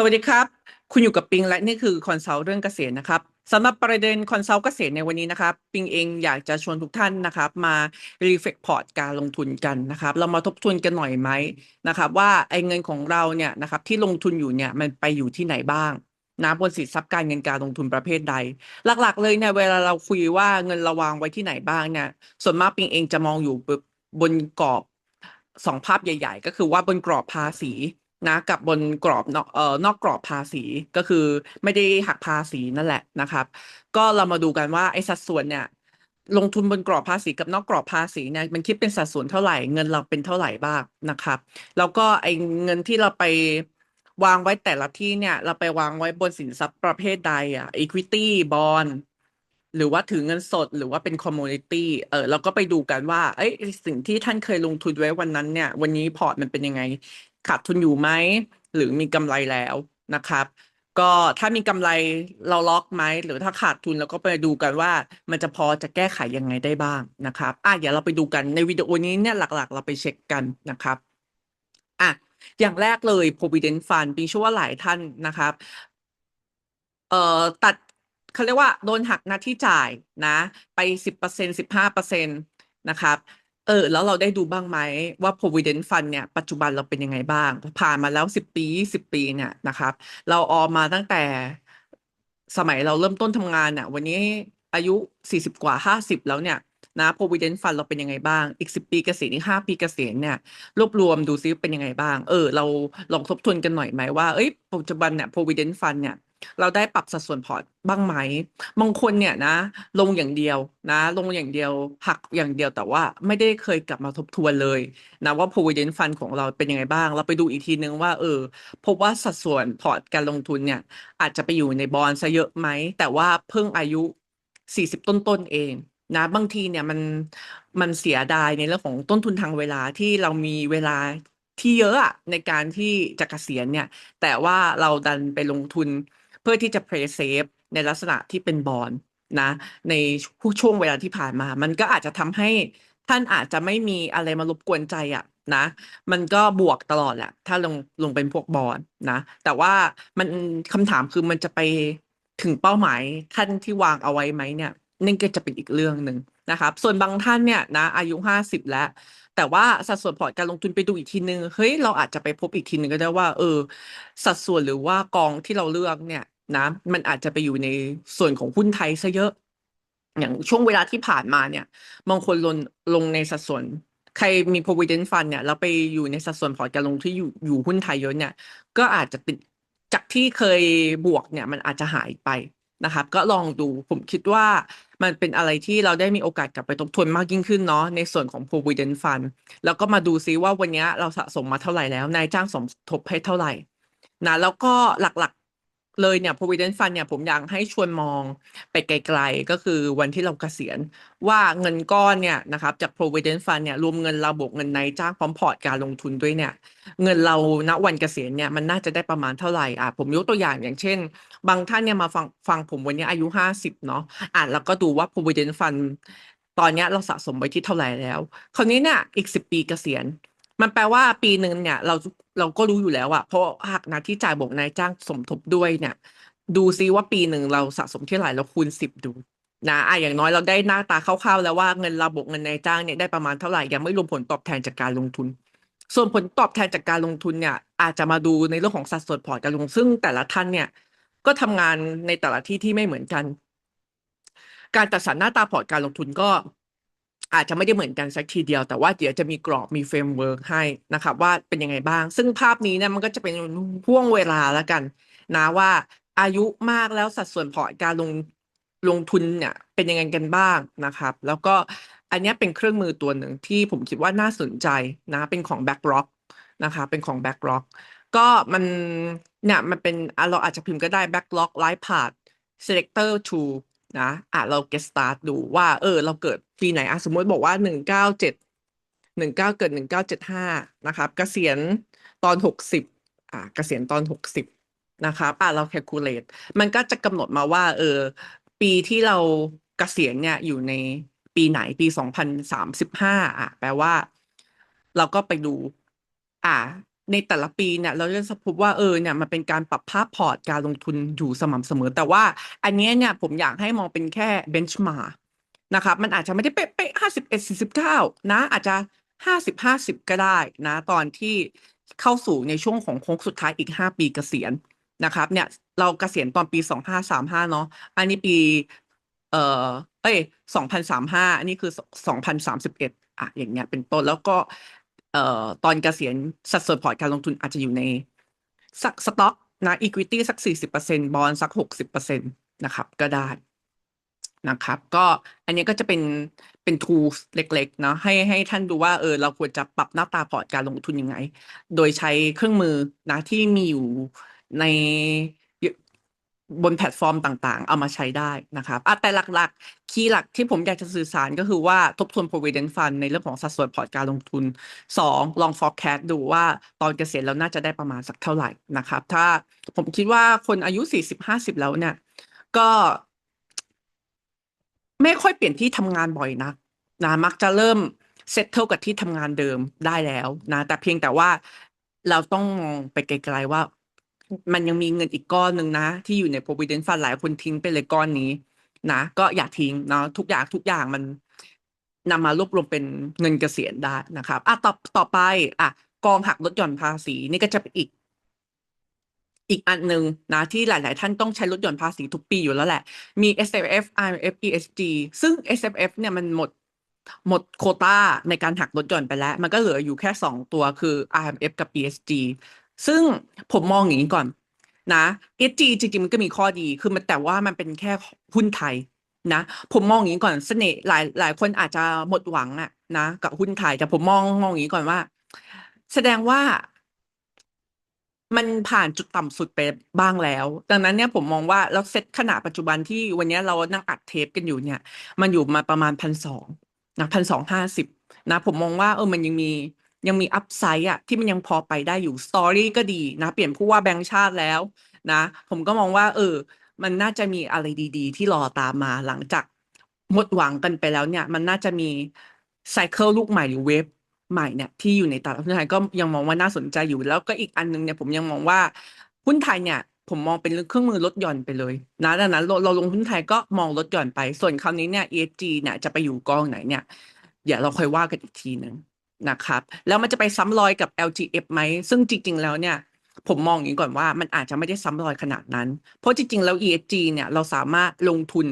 สวัสดีครับ คุณอยู่กับปิงและนี่คือคอนซัลท์เรื่องเกษตรนะครับสำหรับประเด็นคอนซัลท์เกษตรในวันนี้นะครับ ปิงเองอยากจะชวนทุกท่านนะครับมารีเฟกพอร์ตการลงทุนกันนะครับ เรามาทบทวนกันหน่อยไหมนะครับว่าไอ้เงินของเราเนี่ยนะครับที่ลงทุนอยู่เนี่ยมันไปอยู่ที่ไหนบ้างนะบนสินทรัพย์การเงินการลงทุนประเภทใด หลักๆ เลยเนี่ยเวลาเราคุยว่าเงินเราวางไว้ที่ไหนบ้างเนี่ยส่วนมากปิงเองจะมองอยู่บนกรอบสองภาพใหญ่ ๆ ก็คือว่าบนกรอบภาษี นะกับบนกรอบนอกเอ่อนอกกรอบภาษีก็คือไม่ได้หักภาษีนั่นแหละนะครับ ก็เรามาดูกันว่าไอ้สัดส่วนเนี่ย ลงทุนบนกรอบภาษีกับนอกกรอบภาษีเนี่ยมันคิดเป็นสัดส่วนเท่าไหร่เงินเราเป็นเท่าไหร่บ้างนะครับ แล้วก็ไอ้เงินที่เราไปวางไว้แต่ละที่เนี่ย เราไปวางไว้บนสินทรัพย์ประเภทใดอะ equity bond หรือว่าถือเงินสดหรือว่าเป็น commodity เออเราก็ไปดูกันว่า เอ้ยสิ่งที่ท่านเคยลงทุนไว้วันนั้นเนี่ย วันนี้พอร์ตมันเป็นยังไง ขาดทุนอยู่ไหมหรือมีกำไรแล้วนะครับ ก็ถ้ามีกำไรเราล็อกไหมหรือถ้าขาดทุนเราก็ไปดูกันว่า มันจะพอจะแก้ไขยังไงได้บ้างนะครับอะเดี๋ยวเราไปดูกันในวิดีโอนี้เนี่ยหลักๆ เราไปเช็คกันนะครับอะอย่างแรกเลย provident fund ปีชั่วว่าหลายท่านนะครับเอ่อตัดเขาเรียกว่าโดนหักหน้าที่จ่ายนะ ไปสิบเปอร์เซ็นสิบห้าเปอร์เซ็นตนะครับ เออ แล้วเราได้ดูบ้างไหมว่า provident fund เนี่ย ปัจจุบันเราเป็นยังไงบ้าง ผ่านมาแล้วสิบปียี่สิบปีเนี่ยนะครับ เราออมมาตั้งแต่สมัยเราเริ่มต้นทำงานเนี่ยวันนี้อายุสี่สิบกว่าห้าสิบแล้วเนี่ยนะ provident fund เราเป็นยังไงบ้าง อีกสิบปีเกษียณอีกห้าปีเกษียณเนี่ย รวบรวมดูซิเป็นยังไงบ้าง เออ เราลองทบทวนกันหน่อยไหมว่า เอ้ย ปัจจุบันเนี่ย provident fund เนี่ย เราได้ปรับสัดส่วนพอร์ตบ้างไหมบางคนเนี่ยนะ ลงอย่างเดียวนะ ลงอย่างเดียวหักอย่างเดียวแต่ว่าไม่ได้เคยกลับมาทบทวนเลยนะว่า provident fund ของเราเป็นยังไงบ้าง เราไปดูอีกทีนึงว่า เออ พบว่าสัดส่วนพอร์ตการลงทุนเนี่ย อาจจะไปอยู่ในบอลซะเยอะไหม แต่ว่าเพิ่งอายุสี่สิบต้นๆเองนะบางทีเนี่ยมันมันเสียดายในเรื่องของต้นทุนทางเวลาที่เรามีเวลาที่เยอะอะในการที่จะเกษียณเนี่ย แต่ว่าเราดันไปลงทุน พื่อที่จะ play safe ในลักษณะที่เป็นบอลนะ ในช่วงเวลาที่ผ่านมา มันก็อาจจะทำให้ท่านอาจจะไม่มีอะไรมารบกวนใจอะนะ มันก็บวกตลอดแหละ ถ้าลงลงเป็นพวกบอลนะ แต่ว่ามันคำถามคือมันจะไปถึงเป้าหมายท่านที่วางเอาไว้ไหมเนี่ยนั่นก็จะเป็นอีกเรื่องหนึ่งนะครับ ส่วนบางท่านเนี่ยนะอายุห้าสิบแล้ว แต่ว่าสัดส่วนพอร์ตการลงทุนไปดูอีกทีนึงเฮ้ยเราอาจจะไปพบอีกทีนึงก็ได้ว่า เออ สัดส่วนหรือว่ากองที่เราเลือกเนี่ย นะ มันอาจจะไปอยู่ในส่วนของหุ้นไทยซะเยอะ อย่างช่วงเวลาที่ผ่านมาเนี่ยบางคนลงลงในสัดส่วน ใครมี provident fund เนี่ย แล้วไปอยู่ในสัดส่วนพอร์ตการลงที่อยู่อยู่หุ้นไทยเยอะเนี่ย ก็อาจจะติดจากที่เคยบวกเนี่ย มันอาจจะหายไปนะครับ ก็ลองดูผมคิดว่ามันเป็นอะไรที่เราได้มีโอกาสกลับไปทบทวนมากยิ่งขึ้นเนาะในส่วนของ provident fund แล้วก็มาดูซิว่าวันนี้เราสะสมมาเท่าไหร่แล้วนายจ้างสมทบให้เท่าไหร่นะแล้วก็หลัก เลยเนี่ย provident fund เนี่ยผมอยากให้ชวนมองไปไกลๆ ก็คือวันที่เราเกษียณ ว่าเงินก้อนเนี่ยนะครับจาก provident fund เนี่ยรวมเงินเราบวกเงินนายจ้างพร้อมพอร์ตการลงทุนด้วยเนี่ย เงินเราณวันเกษียณเนี่ยมันน่าจะได้ประมาณเท่าไหร่อะผมยกตัวอย่างอย่างเช่น บางท่านเนี่ยมาฟังฟังผมวันนี้อายุห้าสิบเนาะอ่านแล้วก็ดูว่า provident fund ตอนนี้เราสะสมไว้ที่เท่าไหร่แล้ว คราวนี้เนี่ยอีกสิบปีเกษียณ มันแปลว่าปีหนึ่งเนี่ย เราเราก็รู้อยู่แล้วอะเพราะหักนาที่จ่ายบวกนายจ้างสมทบด้วยเนี่ย ดูซิว่าปีหนึ่งเราสะสมเท่าไหร่เราคูณสิบดูนะอะอย่างน้อยเราได้หน้าตาคร่าวๆแล้วว่าเงินเราบวกเงินนายจ้างเนี่ยได้ประมาณเท่าไหร่ยังไม่รวมผลตอบแทนจากการลงทุน ส่วนผลตอบแทนจากการลงทุนเนี่ย อาจจะมาดูในเรื่องของสัดส่วนพอร์ตการลงซึ่งแต่ละท่านเนี่ย ก็ทำงานในแต่ละที่ที่ไม่เหมือนกัน การจัดสรรหน้าตาพอร์ตการลงทุนก็ อาจจะไม่ได้เหมือนกันสักทีเดียว แต่ว่าเดี๋ยวจะมีกรอบมีเฟรมเวิร์กให้นะครับว่าเป็นยังไงบ้าง ซึ่งภาพนี้เนี่ยมันก็จะเป็นพ่วงเวลาแล้วกัน นะว่าอายุมากแล้วสัดส่วนพอร์ตการลงลงทุนเนี่ยเป็นยังไงกันบ้างนะครับ แล้วก็อันนี้เป็นเครื่องมือตัวหนึ่งที่ผมคิดว่าน่าสนใจนะเป็นของ BlackRock นะคะเป็นของ BlackRock ก็มันเนี่ยมันเป็นเราอาจจะพิมพ์ก็ได้ BlackRock Life Path Selector Tool นะอะเรา get start ดูว่า เออ เราเกิดปีไหนอะสมมติบอกว่าหนึ่งเก้าเจ็ดหนึ่งเก้าเกิดหนึ่งเก้าเจ็ดห้านะครับเกษียณตอนหกสิบอะเกษียณตอนหกสิบนะครับอะเรา calculate มันก็จะกำหนดมาว่า เออ ปีที่เราเกษียณเนี่ยอยู่ในปีไหนปีสองพันสามสิบห้าอะแปลว่า เราก็ไปดู อะ ในแต่ละปีเนี่ยเราจะพบว่าเออเนี่ยมันเป็นการปรับภาพพอร์ตการลงทุนอยู่สม่ำเสมอ แต่ว่าอันนี้เนี่ยผมอยากให้มองเป็นแค่เบนช์มาร์นะครับมันอาจจะไม่ได้เป๊ะๆห้าสิบเอ็ดสี่สิบเก้านะอาจจะห้าสิบห้าสิบก็ได้นะ ตอนที่เข้าสู่ในช่วงของโค้งสุดท้ายอีกห้าปีเกษียณนะครับ เนี่ยเราเกษียณตอนปีสองห้าสามห้าเนาะอันนี้ปี เอ่อเอ้ยสองพันสามห้าอันนี้คือสองพันสามสิบเอ็ดอะอย่างเงี้ยเป็นต้นแล้วก็ เอ่อตอนเกษียณสัดส่วนพอร์ตการลงทุนอาจจะอยู่ในสักสต็อกนะอีควิตี้สักสี่สิบเปอร์เซ็นบอลสักหกสิบเปอร์เซ็นตนะครับ ก็ได้นะครับ ก็อันนี้ก็จะเป็นเป็น tools เล็กๆเนาะให้ให้ท่านดูว่าเออเราควรจะปรับหน้าตาพอร์ตการลงทุนยังไง โดยใช้เครื่องมือนะที่มีอยู่ใน บนแพลตฟอร์มต่างๆ เอามาใช้ได้นะครับแต่หลักๆ คีย์หลักที่ผมอยากจะสื่อสารก็คือว่าทบทวน provident fund ในเรื่องของสัดส่วนพอร์ตการลงทุน 2 ลอง forecast ดูว่าตอนเกษียณเราน่าจะได้ประมาณสักเท่าไหร่นะครับ ถ้าผมคิดว่าคนอายุ 40-50 แล้วเนี่ย ก็ไม่ค่อยเปลี่ยนที่ทำงานบ่อยนักนะมักจะเริ่มเซตเทิลกับที่ทำงานเดิมได้แล้วนะ แต่เพียงแต่ว่าเราต้องมองไปไกลๆว่า มันยังมีเงินอีกก้อนหนึ่งนะ ที่อยู่ใน provident fund หลายคนทิ้งไปเลยก้อนนี้นะก็อย่าทิ้งเนาะทุกอย่างทุกอย่างมันนำมารวบรวมเป็นเงินเกษียณได้นะครับอะต่อต่อไปอะกองหักลดหย่อนภาษีนี่ก็จะเป็นอีก อีกอันหนึ่งนะที่หลาย ๆ ท่านต้องใช้ลดหย่อนภาษีทุกปีอยู่แล้วแหละ มี S F F I F E S G ซึ่ง S F F เนี่ยมันหมดหมดโคต้าในการหักลดหย่อนไปแล้ว มันก็เหลืออยู่แค่สองตัวคือ IMF กับ ESG ซึ่งผมมองอย่างนี้ก่อนนะ ESG จริงๆมันก็มีข้อดีคือมันแต่ว่ามันเป็นแค่หุ้นไทยนะผมมองอย่างนี้ก่อนเสน่ห์หลายหลายคนอาจจะหมดหวังอะนะกับหุ้นไทยแต่ผมมองมองอย่างนี้ก่อนว่า แสดงว่ามันผ่านจุดต่ำสุดไปบ้างแล้ว ดังนั้นเนี่ยผมมองว่าแล้วเซตขนาดปัจจุบันที่วันนี้เรานั่งอัดเทปกันอยู่เนี่ย มันอยู่มาประมาณพันสองนะพันสองห้าสิบนะ ผมมองว่าเออมันยังมี ยังมีอัพไซด์อะที่มันยังพอไปได้อยู่สตอรี่ก็ดีนะ เปลี่ยนผู้ว่าแบงค์ชาติแล้วนะ ผมก็มองว่า เออ มันน่าจะมีอะไรดี ๆ ที่รอตามมาหลังจากหมดหวังกันไปแล้วเนี่ย มันน่าจะมีไซเคิลลูกใหม่หรือเวฟใหม่เนี่ยที่อยู่ในตลาดหุ้นไทยก็ยังมองว่าน่าสนใจอยู่แล้วก็อีกอันนึงเนี่ยผมยังมองว่าหุ้นไทยเนี่ยผมมองเป็นเครื่องมือลดหย่อนไปเลยนะดังนั้นเราลงหุ้นไทยก็มองลดหย่อนไป ส่วนคราวนี้เนี่ย ESG เนี่ยจะไปอยู่กองไหนเนี่ยเดี๋ยวเราค่อยว่ากันอีกทีหนึ่ง นะครับ แล้วมันจะไปซ้ำรอยกับ LGF ไหม ซึ่งจริง ๆ แล้วเนี่ย ผมมองอย่างนี้ก่อนว่ามันอาจจะไม่ได้ซ้ำรอยขนาดนั้น เพราะจริง ๆ แล้ว ESG เนี่ยเราสามารถลงทุน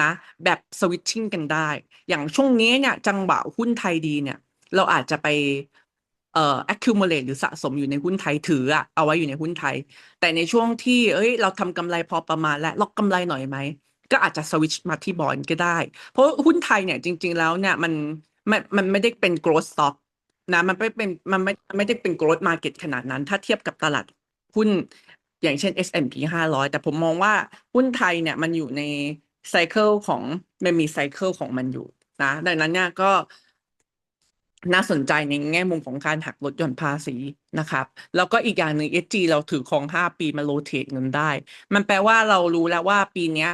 นะแบบสวิตชิ่งกันได้ อย่างช่วงนี้เนี่ยจังหวะหุ้นไทยดีเนี่ย เราอาจจะไปเอ่อ accumulate หรือสะสมอยู่ในหุ้นไทยถืออะเอาไว้อยู่ในหุ้นไทย แต่ในช่วงที่เอ้ย เราทำกำไรพอประมาณและล็อกกำไรหน่อยไหม ก็อาจจะสวิตช์มาที่บอลก็ได้ เพราะหุ้นไทยเนี่ยจริง ๆ แล้วเนี่ยมันมันมันไม่ได้เป็น growth stock นะมันไม่เป็นมันไม่ไม่ได้เป็น growth market ขนาดนั้น ถ้าเทียบกับตลาดหุ้นอย่างเช่น S&P 500 แต่ผมมองว่าหุ้นไทยเนี่ยมันอยู่ในไซเคิลของมันมีไซเคิลของมันอยู่นะดังนั้นเนี่ยก็น่าสนใจในแง่มุมของการหักลดหย่อนภาษีนะครับ แล้วก็อีกอย่างหนึ่ง SG เราถือของห้าปีมาโรเทตเงินได้ มันแปลว่าเรารู้แล้วว่าปีเนี้ย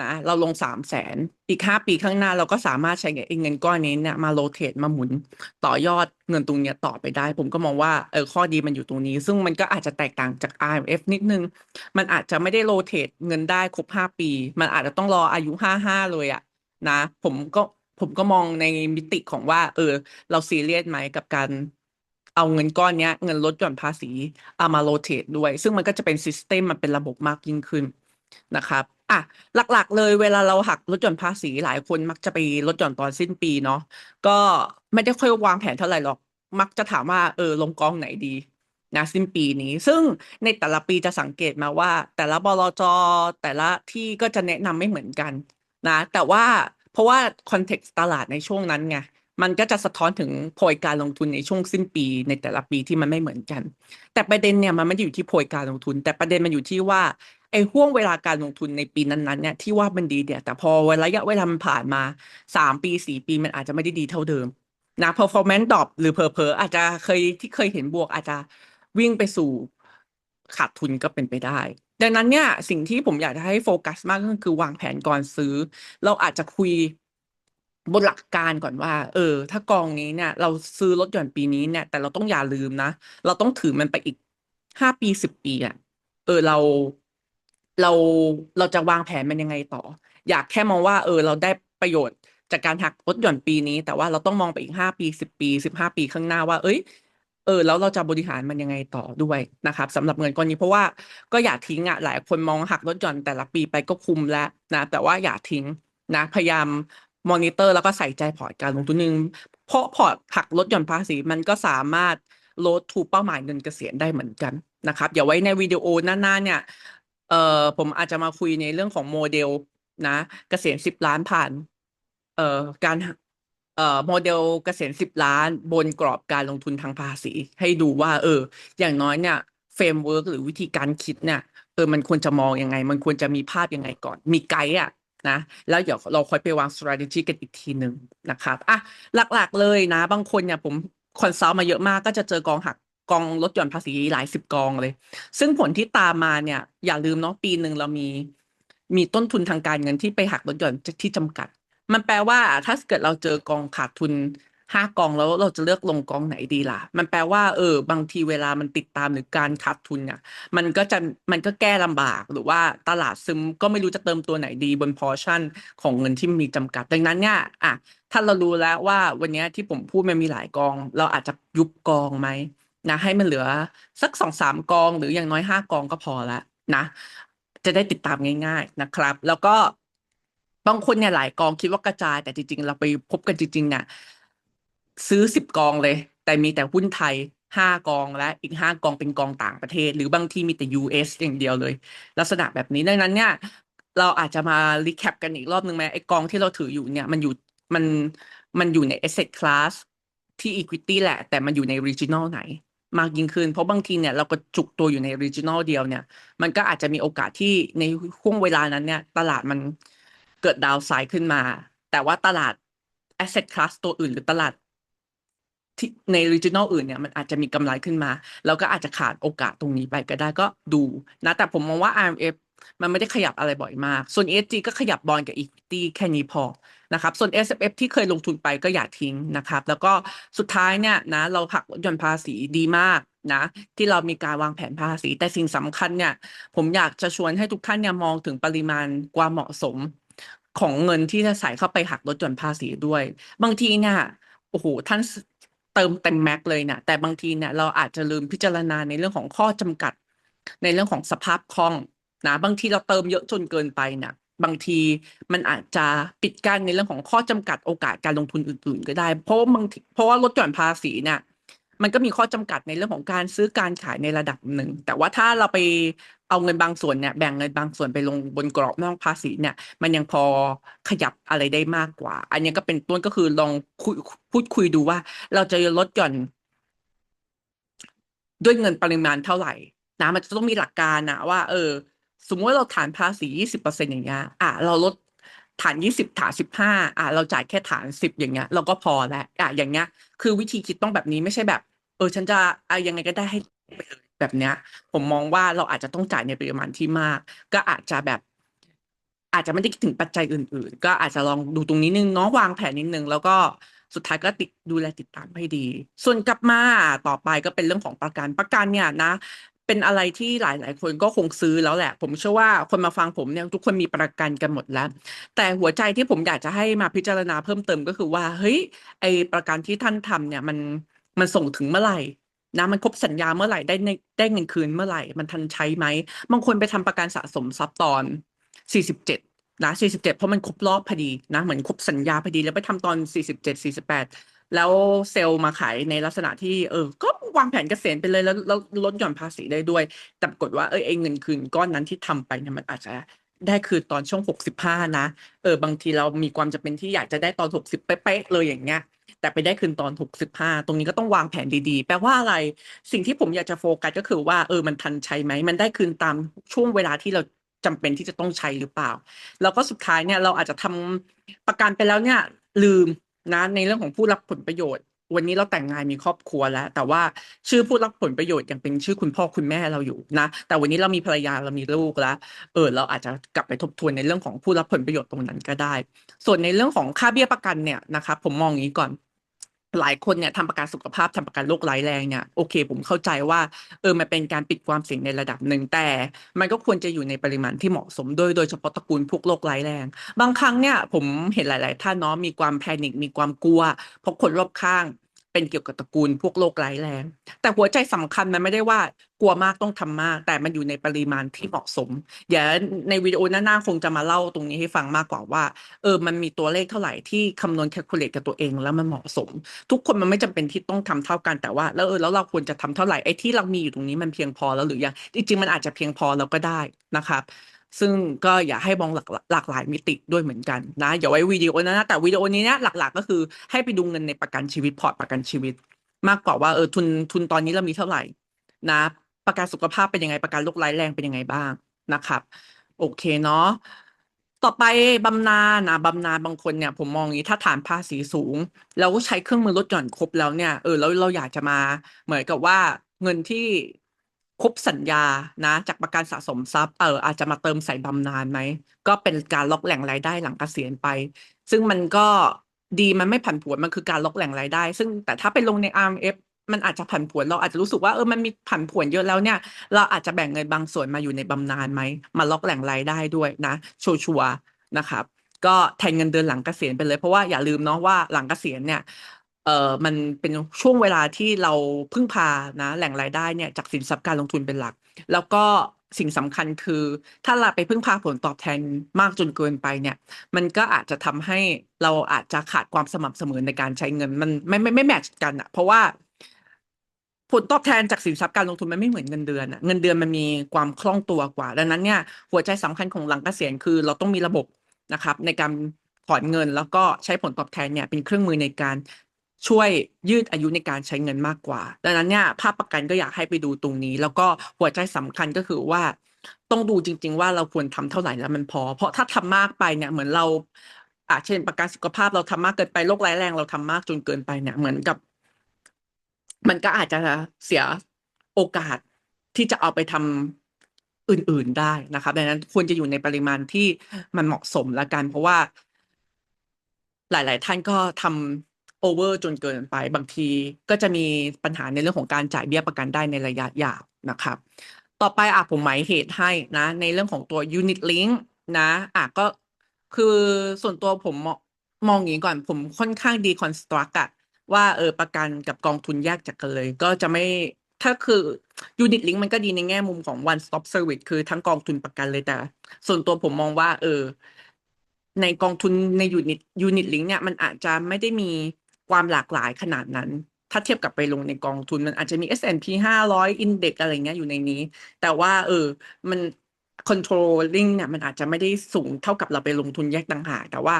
นะเราลงสามแสนอีกห้าปีข้างหน้าเราก็สามารถใช้เงินก้อนนี้เนี่ยมาโรเทตมาหมุนต่อยอดเงินตรงเนี้ยต่อไปได้ ผมก็มองว่าเออข้อดีมันอยู่ตรงนี้ ซึ่งมันก็อาจจะแตกต่างจาก IMF นิดนึง มันอาจจะไม่ได้โรเทตเงินได้ครบห้าปี มันอาจจะต้องรออายุห้าห้าเลยอะนะ ผมก็ผมก็มองในมิติของว่า เออ เราซีเรียสไหมกับการเอาเงินก้อนเนี้ยเงินลดหย่อนภาษีเอามาโรเทตด้วย ซึ่งมันก็จะเป็นซิสเต็มมันเป็นระบบมากยิ่งขึ้นนะครับ อะ หลักๆ เลยเวลาเราหักลดหย่อนภาษีหลายคนมักจะไปลดหย่อนตอนสิ้นปีเนาะก็ไม่ได้ค่อยวางแผนเท่าไหร่หรอก มักจะถามว่าเออลงกองไหนดีนะสิ้นปีนี้ ซึ่งในแต่ละปีจะสังเกตมาว่า แต่ละบลจแต่ละที่ก็จะแนะนำไม่เหมือนกันนะ แต่ว่าเพราะว่าคอนเท็กซ์ตลาดในช่วงนั้นไง มันก็จะสะท้อนถึงโพยการลงทุนในช่วงสิ้นปีในแต่ละปีที่มันไม่เหมือนกัน แต่ประเด็นเนี่ยมันไม่ได้อยู่ที่โพยการลงทุน แต่ประเด็นมันอยู่ที่ว่าไอ้ห่วงเวลาการลงทุนในปีนั้นๆเนี่ยที่ว่ามันดีเนี่ยแต่พอระยะเวลามันผ่านมาสามปีสี่ปีมันอาจจะไม่ได้ดีเท่าเดิมนะ performance drop หรือเพอเพออาจจะเคยที่เคยเห็นบวกอาจจะวิ่งไปสู่ขาดทุนก็เป็นไปได้ ดังนั้นเนี่ยสิ่งที่ผมอยากจะให้โฟกัสมากก็คือวางแผนก่อนซื้อ เราอาจจะคุย บนหลักการก่อนว่า เออ ถ้ากองนี้เนี่ย เราซื้อรถหย่อนปีนี้เนี่ย แต่เราต้องอย่าลืมนะ เราต้องถือมันไปอีกห้าปีสิบปีอะ เออเราเราเราจะวางแผนมันยังไงต่อ อยากแค่มองว่า เออ เราได้ประโยชน์จากการหักลดหย่อนปีนี้ แต่ว่าเราต้องมองไปอีกห้าปีสิบปีสิบห้าปีข้างหน้าว่า เอ้ยเออแล้วเราจะบริหารมันยังไงต่อด้วยนะครับสำหรับเงินก้อนนี้เพราะว่าก็อย่าทิ้งอะหลายคนมองหักลดหย่อนแต่ละปีไปก็คุ้มแล้วนะแต่ว่าอย่าทิ้งนะพยายาม มอนิเตอร์แล้วก็ใส่ใจพอร์ตการลงทุนหนึ่งเพราะพอร์ตหักลดหย่อนภาษีมันก็สามารถลดทูเป้าหมายเงินเกษียณได้เหมือนกันนะครับเดี๋ยวไว้ในวิดีโอหน้าๆเนี่ยเอ่อผมอาจจะมาคุยในเรื่องของโมเดลนะเกษียณสิบล้านผ่านเอ่อการเอ่อโมเดลเกษียณสิบล้านบนกรอบการลงทุนทางภาษี ให้ดูว่า เออ อย่างน้อยเนี่ยเฟรมเวิร์กหรือวิธีการคิดเนี่ยเออมันควรจะมองยังไง มันควรจะมีภาพยังไงก่อน มีไกด์อะ นะแล้วเดี๋ยวเราค่อยไปวาง strategy กันอีกทีหนึ่งนะครับอะหลักๆเลยนะ บางคนเนี่ยผมคอนซัลท์มาเยอะมากก็จะเจอกองหักกองลดหย่อนภาษีหลายสิบกองเลย ซึ่งผลที่ตามมาเนี่ย อย่าลืมเนาะปีหนึ่งเรามีมีต้นทุนทางการเงินที่ไปหักลดหย่อนที่จำกัด มันแปลว่าถ้าเกิดเราเจอกองขาดทุน ห้ากองแล้วเราจะเลือกลงกองไหนดีล่ะ มันแปลว่า เออบางทีเวลามันติดตามหรือการขาดทุนเนี่ยมันก็จะมันก็แก้ลำบากหรือว่าตลาดซึมก็ไม่รู้จะเติมตัวไหนดีบนพอชั่นของเงินที่มีจำกัด ดังนั้นเนี่ยอะถ้าเรารู้แล้วว่าวันนี้ที่ผมพูดมันมีหลายกอง เราอาจจะยุบกองไหมนะให้มันเหลือสักสองสามกอง หรืออย่างน้อยห้ากองก็พอละนะ จะได้ติดตามง่าย ๆนะครับ แล้วก็บางคนเนี่ยหลายกองคิดว่ากระจายแต่จริงๆ เราไปพบกันจริงๆเนี่ย ซื้อสิบกองเลย แต่มีแต่หุ้นไทยห้ากองและอีกห้ากองเป็นกองต่างประเทศ หรือบางที่มีแต่ US อย่างเดียวเลย ลักษณะแบบนี้ดังนั้นเนี่ยเราอาจจะมารีแคปกันอีกรอบนึงไหมไอ้กองที่เราถืออยู่เนี่ยมันอยู่มันมันอยู่ใน asset class ที่ equity แหละ แต่มันอยู่ใน regional ไหน มากยิ่งขึ้น เพราะบางทีเนี่ยเราก็จุกตัวอยู่ใน regional เดียวเนี่ย มันก็อาจจะมีโอกาสที่ในช่วงเวลานั้นเนี่ย ตลาดมันเกิดดาวไซด์ขึ้นมา แต่ว่าตลาด asset class ตัวอื่น หรือตลาด ที่ใน regional อื่นเนี่ยมันอาจจะมีกำไรขึ้นมา แล้วก็อาจจะขาดโอกาสตรงนี้ไปก็ได้ก็ดูนะ แต่ผมมองว่า IMF มันไม่ได้ขยับอะไรบ่อยมาก ส่วน ESG ก็ขยับบอลกับ equity แค่นี้พอนะครับ ส่วน SFF ที่เคยลงทุนไปก็อย่าทิ้งนะครับ แล้วก็สุดท้ายเนี่ยนะเราหักหย่อนภาษีดีมากนะที่เรามีการวางแผนภาษี แต่สิ่งสำคัญเนี่ยผมอยากจะชวนให้ทุกท่านเนี่ยมองถึงปริมาณความเหมาะสมของเงินที่จะใส่เข้าไปหักลดหย่อนภาษีด้วย บางทีเนี่ยโอ้โหท่าน เติมเต็มแม็กเลยเนี่ยแต่บางทีเนี่ยเราอาจจะลืมพิจารณาในเรื่องของข้อจำกัด ในเรื่องของสภาพคล่องนะบางทีเราเติมเยอะจนเกินไปเนี่ยบางทีมันอาจจะปิดกั้นในเรื่องของข้อจำกัดโอกาสการลงทุนอื่น ๆ ก็ได้ เพราะว่าบางทีเพราะว่าลดหย่อนภาษีเนี่ยมันก็มีข้อจำกัดในเรื่องของการซื้อการขายในระดับหนึ่ง แต่ว่าถ้าเราไป เอาเงินบางส่วนเนี่ยแบ่งเงินบางส่วนไปลงบนกรอบนอกภาษีเนี่ย มันยังพอขยับอะไรได้มากกว่า อันนี้ก็เป็นต้นก็คือลองคุยพูดคุยดูว่า เราจะลดหย่อน ด้วยเงินปริมาณเท่าไหร่นะมันจะต้องมีหลักการนะว่า เออ สมมติว่าเราฐานภาษียี่สิบเปอร์เซ็นอย่างเงี้ยอะเราลดฐานยี่สิบฐานสิบห้าอะเราจ่ายแค่ฐานสิบอย่างเงี้ย เราก็พอแล้วอะอย่างเงี้ย คือวิธีคิดต้องแบบนี้ไม่ใช่แบบ เออ ฉันจะอะยังไงก็ได้ให้ไปเลย แบบเนี้ย ผมมองว่าเราอาจจะต้องจ่ายในปริมาณที่มาก ก็อาจจะแบบ อาจจะไม่ได้คิดถึงปัจจัยอื่น ๆ ก็อาจจะลองดูตรงนี้นึงเนาะวางแผนนิดนึงแล้วก็สุดท้ายก็ติดดูแลติดตามให้ดี ส่วนกลับมาต่อไปก็เป็นเรื่องของประกันประกันเนี่ยนะ เป็นอะไรที่หลาย ๆ คนก็คงซื้อแล้วแหละ ผมเชื่อว่าคนมาฟังผมเนี่ยทุกคนมีประกันกันหมดแล้ว แต่หัวใจที่ผมอยากจะให้มาพิจารณาเพิ่มเติมก็คือว่าเฮ้ยไอประกันที่ท่านทำเนี่ยมันมันส่งถึงเมื่อไหร่ นะมันครบสัญญาเมื่อไหร่ได้ในได้เงินคืนเมื่อไหร่ มันทันใช้ไหมบางคนไปทำประกันสะสมทรัพย์ตอนสี่สิบเจ็ดนะสี่สิบเจ็ดเพราะมันครบรอบพอดีนะเหมือนครบสัญญาพอดีแล้วไปทำตอนสี่สิบเจ็ดสี่สิบแปดแล้วเซลล์มาขายในลักษณะที่เออ ก็วางแผนเกษียณไปเลยแล้วลดหย่อนภาษีได้ด้วย แต่ปรากฏว่าเออไอเงินคืนก้อนนั้นที่ทำไปเนี่ยมันอาจจะ ได้คืนตอนช่วงหกสิบห้านะเออบางทีเรามีความจำเป็นที่อยากจะได้ตอนหกสิบเป๊ะๆเลยอย่างเงี้ยแต่ไปได้คืนตอนหกสิบห้าตรงนี้ก็ต้องวางแผนดีๆ แปลว่าอะไร สิ่งที่ผมอยากจะโฟกัสก็คือว่าเออ มันทันใช้ไหม มันได้คืนตามช่วงเวลาที่เราจำเป็นที่จะต้องใช้หรือเปล่า แล้วก็สุดท้ายเนี่ยเราอาจจะทำประกันไปแล้วเนี่ยลืมนะในเรื่องของผู้รับผลประโยชน์ วันนี้เราแต่งงานมีครอบครัวแล้ว แต่ว่าชื่อผู้รับผลประโยชน์ยังเป็นชื่อคุณพ่อคุณแม่เราอยู่นะ แต่วันนี้เรามีภรรยาเรามีลูกแล้ว เออ เราอาจจะกลับไปทบทวนในเรื่องของผู้รับผลประโยชน์ตรงนั้นก็ได้ ส่วนในเรื่องของค่าเบี้ยประกันเนี่ยนะคะผมมองอย่างนี้ก่อน หลายคนเนี่ยทำประกันสุขภาพทำประกันโรคร้ายแรงเนี่ยโอเค ผมเข้าใจว่าเออมันเป็นการปิดความเสี่ยงในระดับหนึ่งแต่ มันก็ควรจะอยู่ในปริมาณที่เหมาะสมโดยโดยเฉพาะตระกูลพวกโรคร้ายแรง บางครั้งเนี่ยผมเห็นหลาย ๆ ท่านเนาะมีความแพนิคมีความกลัวเพราะคนรอบข้าง เป็นเกี่ยวกับตระกูลพวกโรคร้ายแรง แต่หัวใจสำคัญมันไม่ได้ว่ากลัวมากต้องทำมาก แต่มันอยู่ในปริมาณที่เหมาะสม เดี๋ยวในวิดีโอหน้าๆคงจะมาเล่าตรงนี้ให้ฟังมากกว่าว่า เออ มันมีตัวเลขเท่าไหร่ที่คำนวณแคลคูลเลตกับตัวเองแล้วมันเหมาะสม ทุกคนมันไม่จำเป็นที่ต้องทำเท่ากันแต่ว่า แล้วเออแล้วเราควรจะทำเท่าไหร่ไอ้ที่เรามีอยู่ตรงนี้มันเพียงพอแล้วหรือยังจริงๆมันอาจจะเพียงพอแล้วก็ได้นะครับ ซึ่งก็อย่าให้มองหลากหลากหลายมิติด้วยเหมือนกันนะอย่าไว้วิดีโอนั้นะแต่วิดีโอนี้เนี่ยหลัก ๆ ก็คือให้ไปดูเงินในประกันชีวิตพอร์ตประกันชีวิต มากกว่าว่าเออทุนทุนตอนนี้เรามีเท่าไหร่นะ ประกันสุขภาพเป็นยังไงประกันโรคร้ายแรงเป็นยังไงบ้างนะครับ โอเคเนาะต่อไปบำนาญนะบำนาญบางคนเนี่ย ผมมองอย่างนี้ถ้าฐานภาษีสูงแล้วใช้เครื่องมือลดหย่อนครบแล้วเนี่ยเออแล้วเราอยากจะมาเหมือนกับว่าเงินที่ ครบสัญญานะ จากประกันสะสมทรัพย์เอออาจจะมาเติมใส่บำนาญไหม ก็เป็นการล็อกแหล่งรายได้หลังเกษียณไป ซึ่งมันก็ดีมันไม่ผันผวนมันคือการล็อกแหล่งรายได้ ซึ่งแต่ถ้าไปลงใน RMF มันอาจจะผันผวนเราอาจจะรู้สึกว่าเออมันมีผันผวนเยอะแล้วเนี่ย เราอาจจะแบ่งเงินบางส่วนมาอยู่ในบำนาญไหมมาล็อกแหล่งรายได้ด้วยนะ ชัวร์ๆนะครับก็แทนเงินเดือนหลังเกษียณไปเลยเพราะว่าอย่าลืมเนาะว่าหลังเกษียณเนี่ย เอ่อมันเป็นช่วงเวลาที่เราพึ่งพานะแหล่งรายได้เนี่ยจากสินทรัพย์การลงทุนเป็นหลัก แล้วก็สิ่งสำคัญคือ ถ้าเราไปพึ่งพาผลตอบแทนมากจนเกินไปเนี่ย มันก็อาจจะทำให้เราอาจจะขาดความสม่ำเสมอในการใช้เงินมันไม่ไม่ไม่แมทช์กันอะเพราะว่าผลตอบแทนจากสินทรัพย์การลงทุนมันไม่เหมือนเงินเดือนอะเงินเดือนมันมีความคล่องตัวกว่า ดังนั้นเนี่ยหัวใจสำคัญของหลังเกษียณคือ เราต้องมีระบบนะครับ ในการถอนเงินแล้วก็ใช้ผลตอบแทนเนี่ยเป็นเครื่องมือในการ ช่วยยืดอายุในการใช้เงินมากกว่า ดังนั้นเนี่ยภาพประกันก็อยากให้ไปดูตรงนี้ แล้วก็หัวใจสำคัญก็คือว่า ต้องดูจริง ๆ ว่าเราควรทำเท่าไหร่แล้วมันพอ เพราะถ้าทำมากไปเนี่ยเหมือนเราอาเช่นประกันสุขภาพเราทำมากเกินไปโรคร้ายแรงเราทำมากจนเกินไปเนี่ย เหมือนกับ มันก็อาจจะเสียโอกาสที่จะเอาไปทำอื่น ๆได้นะครับดังนั้นควรจะอยู่ในปริมาณที่มันเหมาะสมละกัน เพราะว่า หลาย ๆ ท่านก็ทำโอ เวอร์จนเกินไป บางทีก็จะมีปัญหาในเรื่องของการจ่ายเบี้ยประกันได้ในระยะยาวนะครับ ต่อไปอะผมหมายเหตุให้นะ ในเรื่องของตัว unit link นะอะก็คือส่วนตัวผมมองมองอย่างนี้ก่อนผมค่อนข้างดี construct อะว่าเออประกันกับกองทุนแยกจากกันเลย ก็จะไม่ถ้าคือ unit link มันก็ดีในแง่มุมของ one stop service คือทั้งกองทุนประกันเลยแต่ ส่วนตัวผมมองว่า เออ ในกองทุนใน unit unit link เนี่ยมันอาจจะไม่ได้มี ความหลากหลายขนาดนั้น ถ้าเทียบกับไปลงในกองทุนมันอาจจะมี S&P 500 Index อะไรเงี้ยอยู่ในนี้ แต่ว่าเออมัน controlling เนี่ยมันอาจจะไม่ได้สูงเท่ากับเราไปลงทุนแยกต่างหากแต่ว่า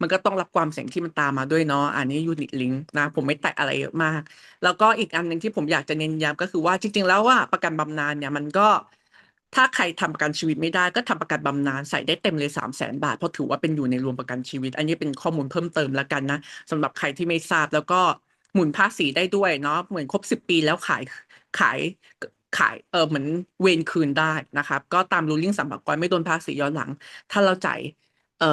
มันก็ต้องรับความเสี่ยงที่มันตามมาด้วยเนาะอันนี้ unit link นะ ผมไม่แตะอะไรเยอะมาก แล้วก็อีกอันหนึ่งที่ผมอยากจะเน้นย้ำก็คือว่าจริง ๆ แล้วว่าประกันบำนาญเนี่ยมันก็ ถ้าใครทำประกันชีวิตไม่ได้ก็ทำประกันบำนาญใส่ได้เต็มเลยสามแสนบาท เพราะถือว่าเป็นอยู่ในรวมประกันชีวิต อันนี้เป็นข้อมูลเพิ่มเติมแล้วกันนะสำหรับใครที่ไม่ทราบแล้วก็หมุนภาษีได้ด้วยเนาะเหมือนครบสิบปีแล้วขายขายขายเออเหมือนเวนคืนได้นะครับ ก็ตามรูลิ่งสัมภากรไม่โดนภาษีย้อนหลัง ถ้าเราจ่ายเออ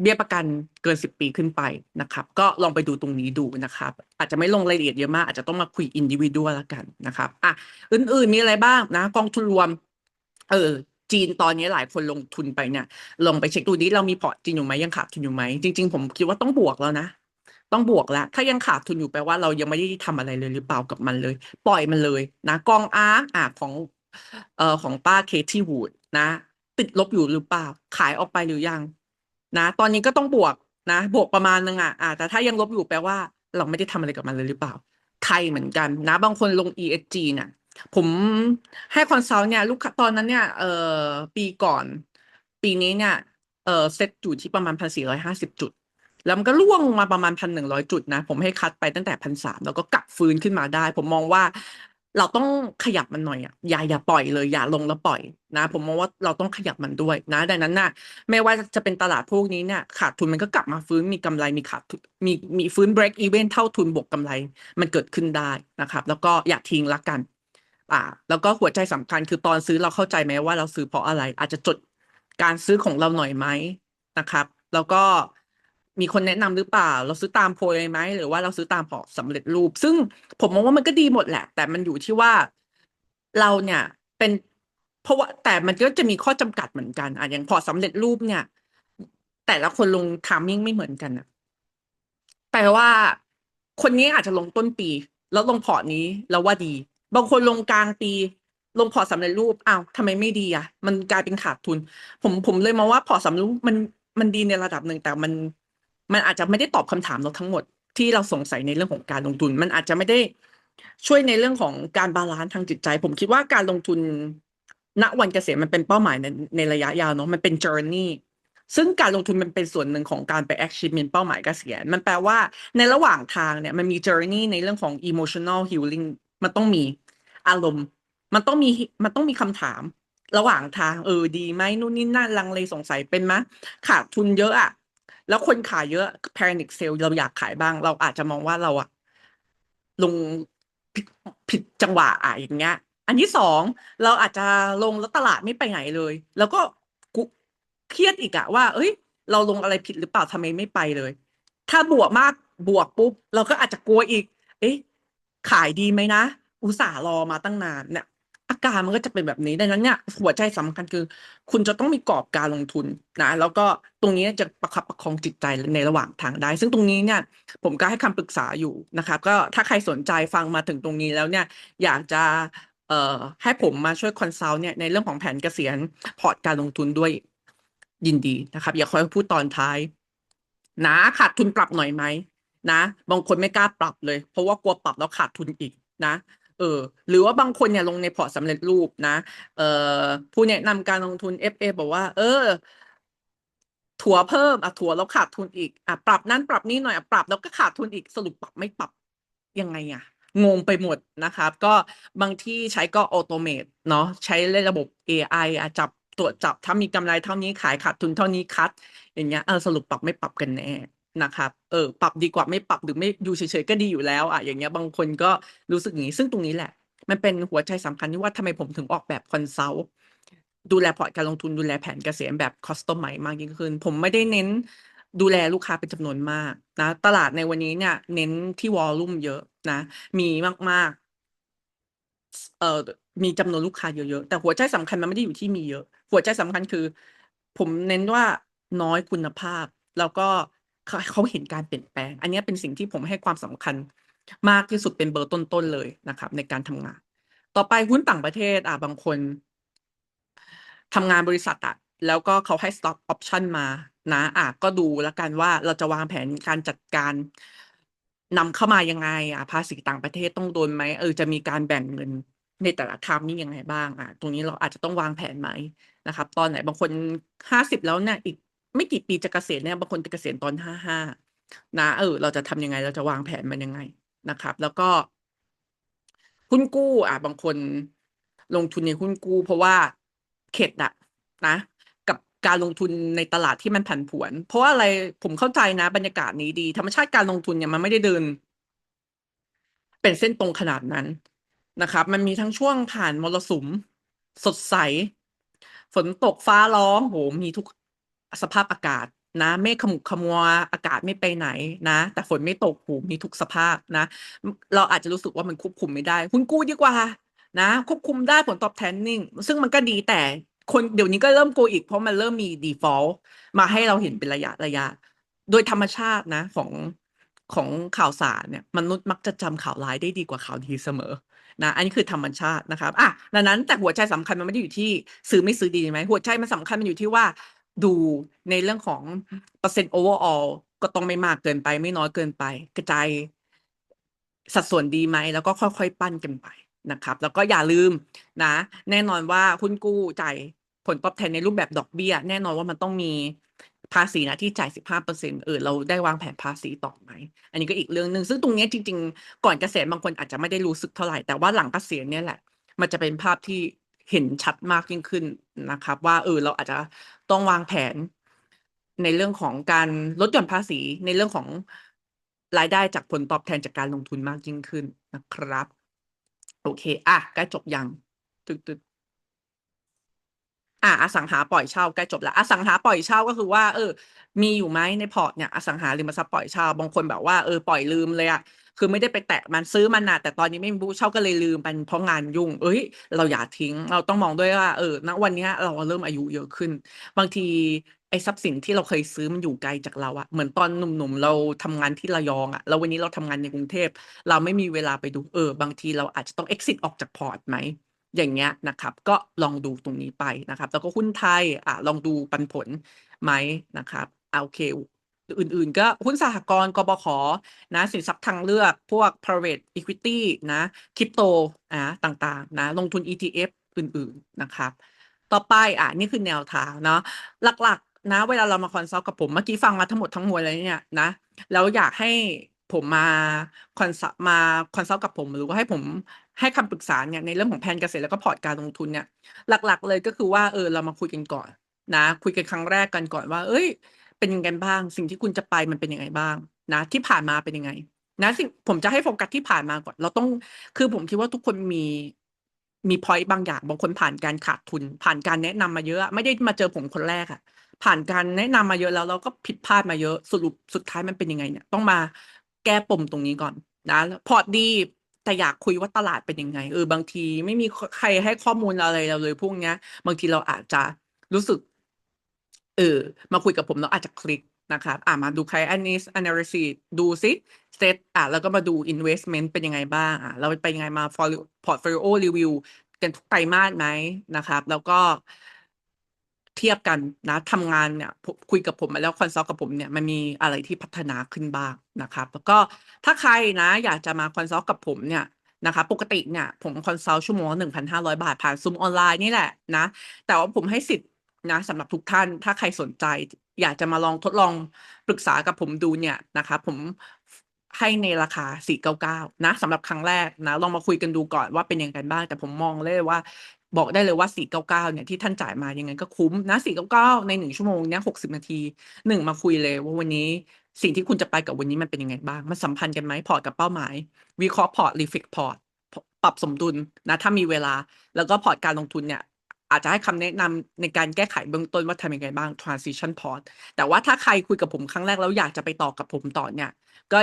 เบี้ยประกันเกินสิบปีขึ้นไปนะครับ ก็ลองไปดูตรงนี้ดูนะครับ อาจจะไม่ลงรายละเอียดเยอะมาก อาจจะต้องมาคุยอินดิวิวแล้วกันนะครับอะอื่นๆมีอะไรบ้างนะ กองทุนรวม เออจีนตอนนี้หลายคนลงทุนไปเนี่ยลองไปเช็คดูนี้เรามีพอร์ตจีนอยู่ไหมยังขาดทุนอยู่ไหมจริง ๆ ผมคิดว่าต้องบวกแล้วนะต้องบวกแล้ว ถ้ายังขาดทุนอยู่แปลว่าเรายังไม่ได้ทำอะไรเลยหรือเปล่ากับมันเลย ปล่อยมันเลยนะกองอาร์อะของเอ่อของป้าเคที่วูดนะ ติดลบอยู่หรือเปล่า ขายออกไปหรือยัง นะ ตอนนี้ก็ต้องบวกนะ บวกประมาณนึงอะอ่าแต่ถ้ายังลบอยู่แปลว่า เราไม่ได้ทำอะไรกับมันเลยหรือเปล่าไทยเหมือนกันนะ บางคนลง ESG เนี่ย ผมให้คอนซัลท์เนี่ยลูกค้าตอนนั้นเนี่ยเอ่อปีก่อน ปีนี้เนี่ยเอ่อเซ็ตอยู่ที่ประมาณพันสี่ร้อยห้าสิบจุด แล้วมันก็ร่วงลงมาประมาณพันหนึ่งร้อยจุดนะ ผมให้คัดไปตั้งแต่พันสามแล้วก็กลับฟื้นขึ้นมาได้ ผมมองว่าเราต้องขยับมันหน่อยอะอย่าอย่าปล่อยเลยอย่าลงแล้วปล่อยนะ ผมมองว่าเราต้องขยับมันด้วยนะ ดังนั้นน่ะไม่ว่าจะเป็นตลาดพวกนี้เนี่ยขาดทุนมันก็กลับมาฟื้นมีกำไรมีขาดทุนมีมีฟื้น break even เท่าทุนบวกกำไรมันเกิดขึ้นได้นะครับ แล้วก็อย่าทิ้งละกัน อ่าแล้วก็หัวใจสำคัญคือตอนซื้อเราเข้าใจไหมว่าเราซื้อเพราะอะไร อาจจะจดการซื้อของเราหน่อยไหมนะครับ แล้วก็มีคนแนะนำหรือเปล่า เราซื้อตามโพยไหมหรือว่าเราซื้อตามพอร์ตสำเร็จรูป ซึ่งผมมองว่ามันก็ดีหมดแหละ แต่มันอยู่ที่ว่าเราเนี่ยเป็นเพราะว่าแต่มันก็จะมีข้อจำกัดเหมือนกันอะอย่างพอร์ตสำเร็จรูปเนี่ย แต่ละคนลงทามมิ่งไม่เหมือนกันอะแปลว่าคนนี้อาจจะลงต้นปี แล้วลงพอร์ตนี้แล้วว่าดี บางคนลงกลางปี ลงพอร์ตสำเร็จรูปอ้าวทำไมไม่ดีอะ มันกลายเป็นขาดทุน ผมผมเลยมองว่าพอร์ตสำเร็จรูปมันมันดีในระดับหนึ่งแต่มัน มันอาจจะไม่ได้ตอบคำถามเราทั้งหมดที่เราสงสัยในเรื่องของการลงทุน มันอาจจะไม่ได้ช่วยในเรื่องของการบาลานซ์ทางจิตใจ ผมคิดว่าการลงทุนณวันเกษียณมันเป็นเป้าหมายในในระยะยาวเนาะมันเป็น journey ซึ่งการลงทุนมันเป็นส่วนหนึ่งของการไป achievement เป้าหมายเกษียณ มันแปลว่าในระหว่างทางเนี่ยมันมี journey ในเรื่องของ emotional healing มันต้องมี อารมณ์ มันต้องมีมันต้องมีคำถาม ระหว่างทางเออดีไหมนู่นนี่นั่นลังเลสงสัยเป็นไหมขาดทุนเยอะอะแล้วคนขายเยอะ panic sale เราอยากขายบ้าง เราอาจจะมองว่าเราอะลงผิดผิดจังหวะอะอย่างเงี้ย อันที่สองเราอาจจะลงแล้วตลาดไม่ไปไหนเลย แล้วก็กุเครียดอีกอะว่า เอ้ย เราลงอะไรผิดหรือเปล่าทำไมไม่ไปเลย ถ้าบวกมากบวกปุ๊บ เราก็อาจจะกลัวอีก เอ๊ะขายดีไหมนะ อุตส่าห์รอมาตั้งนานเนี่ย อาการมันก็จะเป็นแบบนี้ดังนั้นเนี่ยหัวใจสำคัญคือ คุณจะต้องมีกรอบการลงทุนนะแล้วก็ตรงนี้จะประคับประคองจิตใจในระหว่างทางได้ ซึ่งตรงนี้เนี่ย ผมก็ให้คำปรึกษาอยู่นะครับก็ถ้าใครสนใจฟังมาถึงตรงนี้แล้วเนี่ย อยากจะเอ่อให้ผมมาช่วยคอนซัลท์เนี่ยในเรื่องของแผนเกษียณพอร์ตการลงทุนด้วยยินดีนะครับ อย่าคอยพูดตอนท้ายนะขาดทุนปรับหน่อยไหมนะ บางคนไม่กล้าปรับเลย เพราะว่ากลัวปรับแล้วขาดทุนอีกนะ เออ หรือว่าบางคนเนี่ยลงในพอร์ตสำเร็จรูปนะ เออผู้แนะนำการลงทุน FA บอกว่า เออ ถัวเพิ่มอะถัวแล้วขาดทุนอีกอะปรับนั่นปรับนี่หน่อยอะปรับแล้วก็ขาดทุนอีกสรุปปรับไม่ปรับยังไงอะงงไปหมดนะครับ ก็บางที่ใช้ก็ออโตเมตเนาะใช้ระบบ AI อะจับตรวจจับถ้ามีกำไรเท่านี้ขายขาดทุนเท่านี้คัด อย่างเงี้ยเออสรุปปรับไม่ปรับกันแน่ นะครับ เออ ปรับดีกว่าไม่ปรับหรือไม่อยู่เฉยๆก็ดีอยู่แล้วอะอย่างเงี้ยบางคนก็รู้สึกอย่างนี้ ซึ่งตรงนี้แหละ มันเป็นหัวใจสำคัญที่ว่าทำไมผมถึงออกแบบคอนซัลท์ดูแลพอร์ตการลงทุนดูแลแผนเกษียณแบบคอสตอมไมมากยิ่งขึ้น ผมไม่ได้เน้นดูแลลูกค้าเป็นจำนวนมากนะ ตลาดในวันนี้เนี่ย เน้นที่วอลลุ่มเยอะนะ มีมากๆ เอ่อมีจำนวนลูกค้าเยอะๆ แต่หัวใจสำคัญมันไม่ได้อยู่ที่มีเยอะ หัวใจสำคัญคือ ผมเน้นว่าน้อยคุณภาพ แล้วก็ เขาเห็นการเปลี่ยนแปลง อันนี้เป็นสิ่งที่ผมให้ความสำคัญมากที่สุดเป็นเบอร์ต้นๆเลยนะครับ ในการทำงาน ต่อไปหุ้นต่างประเทศอะบางคนทำงานบริษัทอะแล้วก็เขาให้ stock option มานะอะก็ดูแล้วกันว่าเราจะวางแผนการจัดการนำเข้ามายังไงอะภาษีต่างประเทศต้องโดนไหมเออจะมีการแบ่งเงินในแต่ละทามนี่ยังไงบ้างอะตรงนี้เราอาจจะต้องวางแผนไหมนะครับ ตอนไหนบางคนห้าสิบแล้วเนี่ยอีก ไม่กี่ปีจะเกษียณเนี่ยบางคนจะเกษียณตอนห้าห้านะเออ เราจะทำยังไงเราจะวางแผนมันยังไงนะครับ แล้วก็หุ้นกู้ อะ บางคนลงทุนในหุ้นกู้ เพราะว่าเข็ดอะนะ กับการลงทุนในตลาดที่มันผันผวน เพราะว่าอะไรผมเข้าใจนะ บรรยากาศนี้ดี ธรรมชาติการลงทุนเนี่ยมันไม่ได้เดิน เป็นเส้นตรงขนาดนั้นนะครับ มันมีทั้งช่วงผ่านมรสุม สดใส ฝนตกฟ้าร้องโหมีทุก สภาพอากาศนะเมฆขมุกขมัวอากาศไม่ไปไหนนะ แต่ฝนไม่ตกโหมีทุกสภาพนะ เราอาจจะรู้สึกว่ามันควบคุมไม่ได้หุ้นกู้ดีกว่านะ ควบคุมได้ผลตอบแทนนิ่ง ซึ่งมันก็ดีแต่คนเดี๋ยวนี้ก็เริ่มโกอีกเพราะมันเริ่มมี default มาให้เราเห็นเป็นระยะระยะ โดยธรรมชาตินะของของข่าวสารเนี่ยมนุษย์มักจะจำข่าวร้ายได้ดีกว่าข่าวดีเสมอนะอันนี้คือธรรมชาตินะครับอะดังนั้นแต่หัวใจสำคัญมันไม่ได้อยู่ที่ซื้อไม่ซื้อดีไหมหัวใจมันสำคัญมันอยู่ที่ว่า ดูในเรื่องของเปอร์เซ็นต์ overall ก็ต้องไม่มากเกินไป ไม่น้อยเกินไป กระจายสัดส่วนดีไหม แล้วก็ค่อยๆ ปั้นกันไปนะครับ แล้วก็อย่าลืมนะ แน่นอนว่าหุ้นกู้จ่ายผลตอบแทนในรูปแบบดอกเบี้ย แน่นอนว่ามันต้องมีภาษีนะที่จ่าย 15%เออเราได้วางแผนภาษีต่อไหม อันนี้ก็อีกเรื่องหนึ่งซึ่งตรงนี้จริง ๆ ก่อนเกษียณบางคนอาจจะไม่ได้รู้สึกเท่าไหร่ แต่ว่าหลังเกษียณเนี่ยแหละ มันจะเป็นภาพที่เห็นชัดมากยิ่งขึ้นนะครับ ว่าเออเราอาจจะ ต้องวางแผนในเรื่องของการลดหย่อนภาษีในเรื่องของรายได้จากผลตอบแทนจากการลงทุนมากยิ่งขึ้นนะครับ โอเค อะใกล้จบยังตึกตึกอะอสังหาปล่อยเช่าใกล้จบแล้วอสังหาปล่อยเช่าก็คือว่า เออ มีอยู่ไหมในพอร์ตเนี่ยอสังหาริมทรัพย์ปล่อยเช่าบางคนแบบว่าเออปล่อยลืมเลยอะ คือไม่ได้ไปแตะมันซื้อมันนะแต่ตอนนี้ไม่มีผู้เช่าก็เลยลืมมันเพราะงานยุ่ง เอ้ย เราอย่าทิ้ง เราต้องมองด้วยว่าเออณวันนี้เราเริ่มอายุเยอะขึ้น บางทีไอ้ทรัพย์สินที่เราเคยซื้อมันอยู่ไกลจากเราอะเหมือนตอนหนุ่มๆเราทำงานที่ระยองอะแล้ววันนี้เราทำงานในกรุงเทพ เราไม่มีเวลาไปดูเออ บางทีเราอาจจะต้อง exit ออกจากพอร์ตไหมอย่างเงี้ยนะครับ ก็ลองดูตรงนี้ไปนะครับ แล้วก็หุ้นไทยอะลองดูปันผลไหมนะครับอะโอเค อื่นๆ ก็หุ้นสหกรณ์กบขนะ สินทรัพย์ทางเลือกพวก private equity นะคริปโตอะต่างๆนะลงทุน ETF อื่นๆนะครับ ต่อไปอะนี่คือแนวทางเนาะหลักๆ นะ เวลาเรามาคอนซัลท์กับผมเมื่อกี้ฟังมาทั้งหมดทั้งมวลเลยเนี่ยนะแล้วอยากให้ผมมาคอนซัลมาคอนซัลท์กับผมหรือว่าให้ผมให้คำปรึกษาเนี่ยในเรื่องของแผนเกษตรแล้วก็พอร์ตการลงทุนเนี่ยหลัก ๆ เลยก็คือว่าเออเรามาคุยกันก่อนนะ คุยกันครั้งแรกกันก่อนว่าเฮ้ย เป็นยังไงบ้าง สิ่งที่คุณจะไปมันเป็นยังไงบ้าง นะ ที่ผ่านมาเป็นยังไง นะสิ่งผมจะให้โฟกัสที่ผ่านมาก่อน เราต้องคือผมคิดว่าทุกคนมีมีพอยต์บางอย่างบางคนผ่านการขาดทุน ผ่านการแนะนำมาเยอะ ไม่ได้มาเจอผมคนแรกอะผ่านการแนะนำมาเยอะแล้วเราก็ผิดพลาดมาเยอะสรุปสุดท้ายมันเป็นยังไงเนี่ย ต้องมาแก้ปมตรงนี้ก่อน นะพอร์ตดีแต่อยากคุยว่าตลาดเป็นยังไงเออบางทีไม่มีใครให้ข้อมูลอะไรเราเลยพวกเนี้ย บางทีเราอาจจะรู้สึก เออ มาคุยกับผมแล้วอาจจะคลิกนะครับอ่ามาดู Client Analysis ดูซิ Set อ่าแล้วก็มาดู Investment เป็นยังไงบ้างอ่าเราเป็นยังไงมา Portfolio Review กันทุกไตรมาสไหมนะครับ แล้วก็เทียบกันนะทำงานเนี่ยคุยกับผมมาแล้วคอนซัลท์กับผมเนี่ยมันมีอะไรที่พัฒนาขึ้นบ้างนะครับ แล้วก็ถ้าใครนะอยากจะมาคอนซัลท์กับผมเนี่ยนะคะปกติเนี่ยผมคอนซัลท์ชั่วโมงละ1,500บาทผ่าน Zoom ออนไลน์นี่แหละนะ แต่ว่าผมให้สิทธิ์ นะสำหรับทุกท่านถ้าใครสนใจ อยากจะมาลองทดลองปรึกษากับผมดูเนี่ยนะครับผมให้ในราคา 499 นะสำหรับครั้งแรกนะลองมาคุยกันดูก่อนว่าเป็นยังไงบ้าง แต่ผมมองเลยว่า บอกได้เลยว่า 499 เนี่ยที่ท่านจ่ายมายังไงก็คุ้มนะ 499 ใน 1 ชั่วโมงเนี้ย60 นาที 1 มาคุยเลยว่าวันนี้สิ่งที่คุณจะไปกับวันนี้มันเป็นยังไงบ้าง มันสัมพันธ์กันไหมพอร์ตกับเป้าหมาย วิเคราะห์พอร์ต reflect พอร์ตปรับสมดุลนะถ้ามีเวลาแล้วก็พอร์ตการลงทุนเนี่ย อาจจะให้คำแนะนำในการแก้ไขเบื้องต้นว่าทำยังไงบ้าง transition port แต่ว่าถ้าใครคุยกับผมครั้งแรกแล้วอยากจะไปต่อกับผมต่อเนี่ย ก็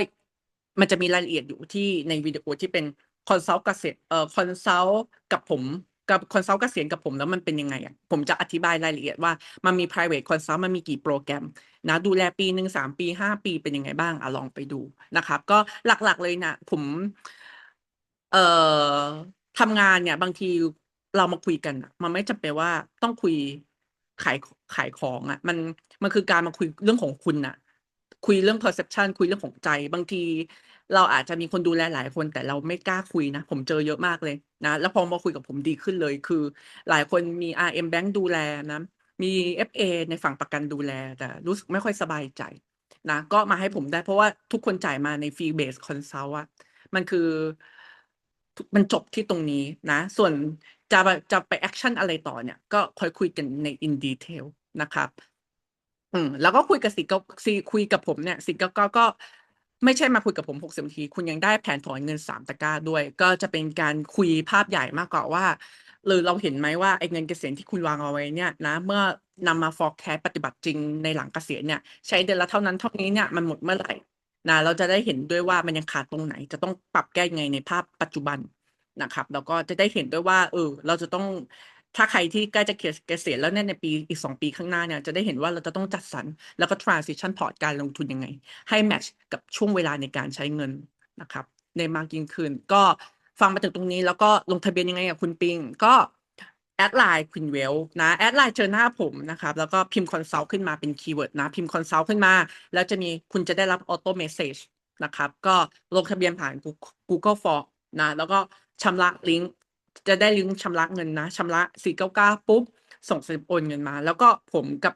มันจะมีรายละเอียดอยู่ที่ในวิดีโอที่เป็นคอนซัลท์เกษตรเอ่อคอนซัลท์กับผมกับคอนซัลท์เกษียณกับผมแล้วมันเป็นยังไงอะผมจะอธิบายรายละเอียดว่ามันมี private consult มันมีกี่โปรแกรม นะ ดูแลปีหนึ่ง3ปี5ปีเป็นยังไงบ้างอ่าลองไปดูนะครับ ก็หลักๆเลยนะ ผม เอ่อทำงานเนี่ย บางที เรามาคุยกันมันไม่จำเป็นว่าต้องคุยขายขายของอะมันมันคือการมาคุยเรื่องของคุณน่ะ คุยเรื่อง perception คุยเรื่องของใจ บางที เราอาจจะมีคนดูแลหลายคน แต่เราไม่กล้าคุยนะ ผมเจอเยอะมากเลยนะ แล้วพอมาคุยกับผมดีขึ้นเลยคือ หลายคนมี RM Bank ดูแลนะ มี FA ในฝั่งประกันดูแล แต่รู้สึกไม่ค่อยสบายใจนะก็มาให้ผมได้เพราะว่าทุกคนจ่ายมาใน fee base consult อะมันคือ มันจบที่ตรงนี้นะ ส่วน จะไปจะไปแอกชันอะไรต่อเนี่ย ก็ค่อยคุยกันใน in detail นะครับ อืมแล้วก็คุยกับ499ซีคุยกับผมเนี่ย499ก็ไม่ใช่มาคุยกับผม60นาที คุณยังได้แผนถอนเงิน3ตะกร้าด้วย ก็จะเป็นการคุยภาพใหญ่มากกว่าว่าเออเราเห็นไหมว่าไอ้เงินเกษียณที่คุณวางเอาไว้เนี่ยนะเมื่อนำมา forecast ปฏิบัติจริงในหลังเกษียณเนี่ย ใช้เดือนละเท่านั้นเท่านี้เนี่ยมันหมดเมื่อไหร่นะเราจะได้เห็นด้วยว่ามันยังขาดตรงไหน จะต้องปรับแก้ยังไงในภาพปัจจุบัน นะครับ แล้วก็จะได้เห็นด้วยว่า เออ เราจะต้องถ้าใครที่ใกล้จะเกษียณแล้วเนี่ยในปีอีก 2 ปีข้างหน้าเนี่ยจะได้เห็นว่าเราจะต้องจัดสรรแล้วก็ transition port การลงทุนยังไง ให้แมตช์กับช่วงเวลาในการใช้เงินนะครับได้มากยิ่งขึ้น ก็ฟังมาถึงตรงนี้แล้วก็ลงทะเบียนยังไงอะคุณปิง ก็แอดไลน์ Queenwealth นะแอดไลน์เจอหน้าผมนะครับแล้วก็พิมพ์ consult ขึ้นมาเป็นคีย์เวิร์ดนะพิมพ์ consult ขึ้นมา แล้วจะมีคุณจะได้รับ auto message นะครับก็ลงทะเบียนผ่านกู Google Form นะแล้วก็ ชำระลิงก์จะได้ลิงก์ชำระเงินนะชำระ 499 ปุ๊บ ส่งสลิปโอนเงินมา แล้วก็ผมกับ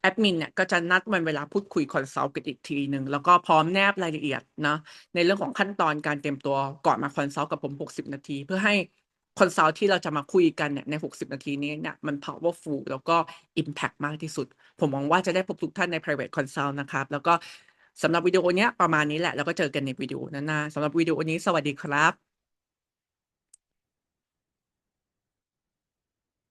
แอดมินเนี่ยก็จะนัดวันเวลาพูดคุยคอนซัลท์กันอีกทีหนึ่งแล้วก็พร้อมแนบรายละเอียดนะในเรื่องของขั้นตอนการเตรียมตัวก่อนมาคอนซัลท์กับผม 60 นาที เพื่อให้คอนซัลท์ที่เราจะมาคุยกันเนี่ยใน 60 นาทีนี้เนี่ยมัน powerful แล้วก็ impact มากที่สุด ผมหวังว่าจะได้พบทุกท่านใน private consult นะครับ แล้วก็สำหรับวิดีโอเนี้ยประมาณนี้แหละ แล้วก็เจอกันในวิดีโอหน้าๆสำหรับวิดีโอนี้สวัสดีครับ